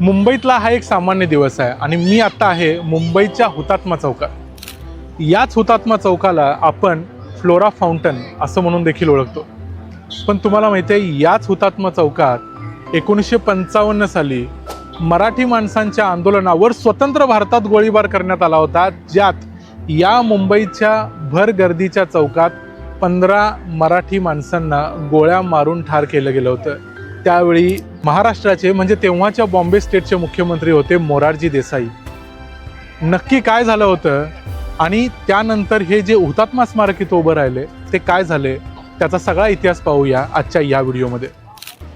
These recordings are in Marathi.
मुंबईतला हा एक सामान्य दिवस आहे आणि मी आत्ता आहे मुंबईच्या हुतात्मा चौकात. याच हुतात्मा चौकाला आपण फ्लोरा फाउंटन असं म्हणून देखील ओळखतो. पण तुम्हाला माहिती आहे याच हुतात्मा चौकात एकोणीसशे पंचावन्न साली मराठी माणसांच्या आंदोलनावर स्वतंत्र भारतात गोळीबार करण्यात आला होता ज्यात या मुंबईच्या भर गर्दीच्या चौकात पंधरा मराठी माणसांना गोळ्या मारून ठार केलं गेलं होतं. त्यावेळी महाराष्ट्राचे म्हणजे तेव्हाच्या बॉम्बे स्टेटचे मुख्यमंत्री होते मोरारजी देसाई. नक्की काय झालं होतं? आणि त्यानंतर हे जे हुतात्मा स्मारक इथं उभं राहिले ते काय झाले? त्याचा सगळा इतिहास पाहूया आजच्या या व्हिडिओमध्ये.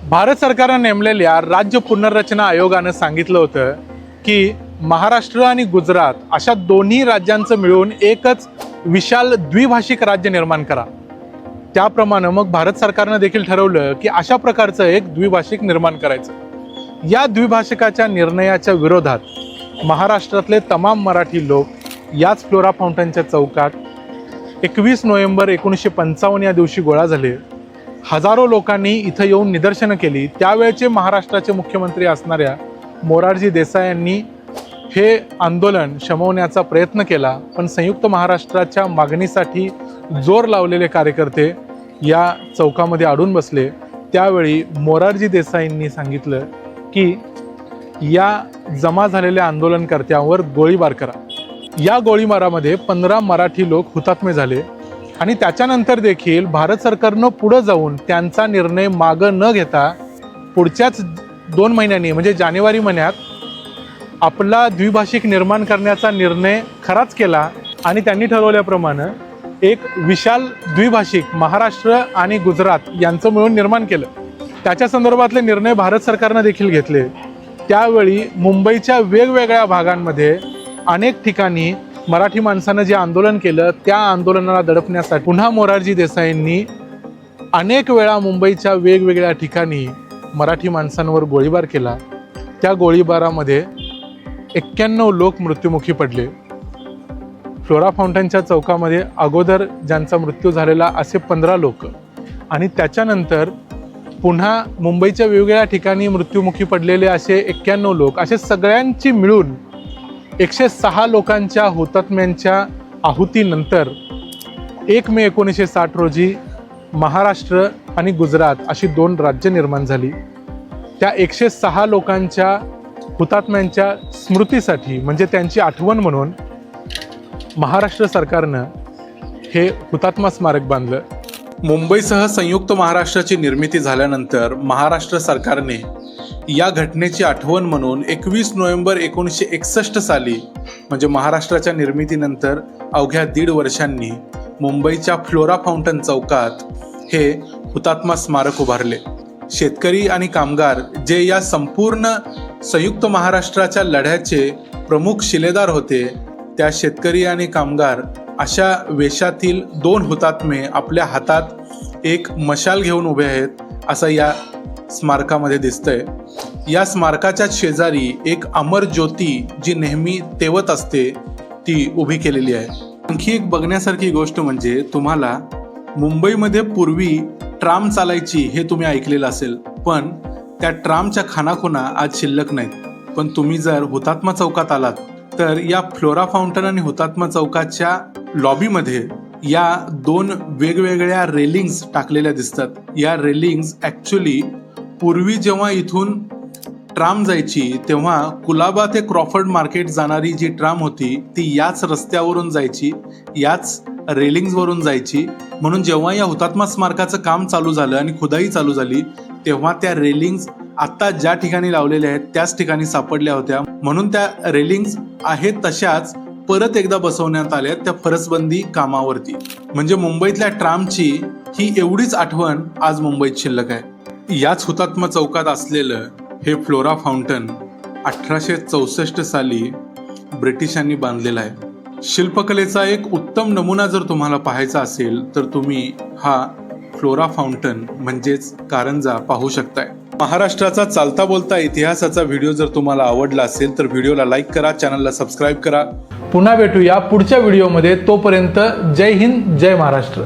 भारत सरकारनं नेमलेल्या राज्य पुनर्रचना आयोगानं सांगितलं होतं की महाराष्ट्र आणि गुजरात अशा दोन्ही राज्यांचं मिळून एकच विशाल द्विभाषिक राज्य निर्माण करा. त्याप्रमाणे मग भारत सरकारनं देखील ठरवलं की अशा प्रकारचं एक द्विभाषिक निर्माण करायचं. या द्विभाषिकाच्या निर्णयाच्या विरोधात महाराष्ट्रातले तमाम मराठी लोक याच फ्लोरा फाउंटनच्या चौकात एकवीस नोव्हेंबर एकोणीसशे पंचावन्न या दिवशी गोळा झाले. हजारो लोकांनी इथं येऊन निदर्शनं केली. त्यावेळचे महाराष्ट्राचे मुख्यमंत्री असणाऱ्या मोरारजी देसाई यांनी हे आंदोलन शमवण्याचा प्रयत्न केला. पण संयुक्त महाराष्ट्राच्या मागणीसाठी जोर लावलेले कार्यकर्ते या चौकामध्ये अडून बसले. त्यावेळी मोरारजी देसाईंनी सांगितलं की या जमा झालेल्या आंदोलनकर्त्यांवर गोळीबार करा. या गोळीबारामध्ये पंधरा मराठी लोक हुतात्मे झाले आणि त्याच्यानंतर देखील भारत सरकारनं पुढं जाऊन त्यांचा निर्णय मागं न घेता पुढच्याच दोन महिन्यांनी म्हणजे जानेवारी महिन्यात आपला द्विभाषिक निर्माण करण्याचा निर्णय खराच केला आणि त्यांनी ठरवल्याप्रमाणे एक विशाल द्विभाषिक महाराष्ट्र आणि गुजरात यांचं मिळून निर्माण केलं. त्याच्या संदर्भातले निर्णय भारत सरकारनं देखील घेतले. त्यावेळी मुंबईच्या वेगवेगळ्या भागांमध्ये अनेक ठिकाणी मराठी माणसानं जे आंदोलन केलं त्या आंदोलनाला दडपण्यासाठी पुन्हा मोरारजी देसाईंनी अनेक वेळा मुंबईच्या वेगवेगळ्या ठिकाणी मराठी माणसांवर गोळीबार केला. त्या गोळीबारामध्ये एक्क्याण्णव लोक मृत्युमुखी पडले. फ्लोरा फाउंटनच्या चौकामध्ये अगोदर ज्यांचा मृत्यू झालेला असे पंधरा लोक. आणि त्याच्यानंतर पुन्हा मुंबईच्या वेगवेगळ्या ठिकाणी मृत्युमुखी पडलेले असे एक्क्याण्णव लोक असे सगळ्यांची मिळून एकशे सहा लोकांच्या हुतात्म्यांच्या आहुतीनंतर एक मे एकोणीसशे साठ रोजी महाराष्ट्र आणि गुजरात अशी दोन राज्य निर्माण झाली. त्या एकशे सहा लोकांच्या हुतात्म्यांच्या स्मृतीसाठी म्हणजे त्यांची आठवण म्हणून महाराष्ट्र सरकारनं हे हुतात्मा स्मारक बांधलं. मुंबईसह संयुक्त महाराष्ट्राची निर्मिती झाल्यानंतर महाराष्ट्र सरकारने या घटनेची आठवण म्हणून एकवीस नोव्हेंबर एकोणीसशे एकसष्ट साली म्हणजे महाराष्ट्राच्या निर्मितीनंतर अवघ्या दीड वर्षांनी मुंबईच्या फ्लोरा फाउंटन चौकात हे हुतात्मा स्मारक उभारले. शेतकरी आणि कामगार जे या संपूर्ण संयुक्त महाराष्ट्राच्या लढ्याचे प्रमुख शिलेदार होते त्या शेतकरी आणि कामगार अशा वेशातील दोन हुतात्मे आपल्या हातात एक मशाल घेऊन उभे आहेत असं या स्मारकामध्ये दिसतंय. या स्मारकाच्या शेजारी एक अमर ज्योती जी नेहमी तेवत असते ती उभी केलेली आहे. आणखी एक बघण्यासारखी गोष्ट म्हणजे तुम्हाला मुंबईमध्ये पूर्वी ट्राम चालायची हे तुम्ही ऐकलेलं असेल पण त्या ट्रामच्या खानाखुना आज शिल्लक नाहीत. पण तुम्ही जर हुतात्मा चौकात आलात तर या फ्लोरा फाउंटन आणि हुतात्मा चौकाच्या लॉबीमध्ये या दोन वेगवेगळ्या रेलिंग्स टाकलेल्या दिसतात. या रेलिंग्स ॲक्च्युली पूर्वी जेव्हा इथून ट्राम जायची तेव्हा कुलाबा ते क्रॉफर्ड मार्केट जाणारी जी ट्राम होती ती याच रस्त्यावरून जायची याच रेलिंग्सवरून जायची. म्हणून जेव्हा या हुतात्मा स्मारकाचं काम चालू झालं आणि खुदाई चालू झाली तेव्हा त्या रेलिंग्स आत्ता ज्या ठिकाणी लावलेल्या आहेत त्याच ठिकाणी सापडल्या होत्या. म्हणून त्या रेलिंग्स आहेत तशाच परत एकदा बसवण्यात आल्या त्या फरसबंदी कामावरती. म्हणजे मुंबईतल्या ट्रामची ही एवढीच आठवण आज मुंबईत शिल्लक आहे. याच हुतात्मा चौकात असलेलं हे फ्लोरा फाउंटन अठराशे चौसष्ट साली ब्रिटिशांनी बांधलेलं आहे. शिल्पकलेचा एक उत्तम नमुना जर तुम्हाला पाहायचा असेल तर तुम्ही हा फ्लोरा फाउंटन म्हणजेच कारंजा पाहू शकताय. महाराष्ट्राचा चालता बोलता इतिहासाचा व्हिडिओ जर तुम्हाला आवडला असेल तर व्हिडिओला लाईक करा चॅनलला सबस्क्राईब करा. पुन्हा भेटूया पुढच्या व्हिडिओमध्ये. तोपर्यंत जय हिंद जय महाराष्ट्र.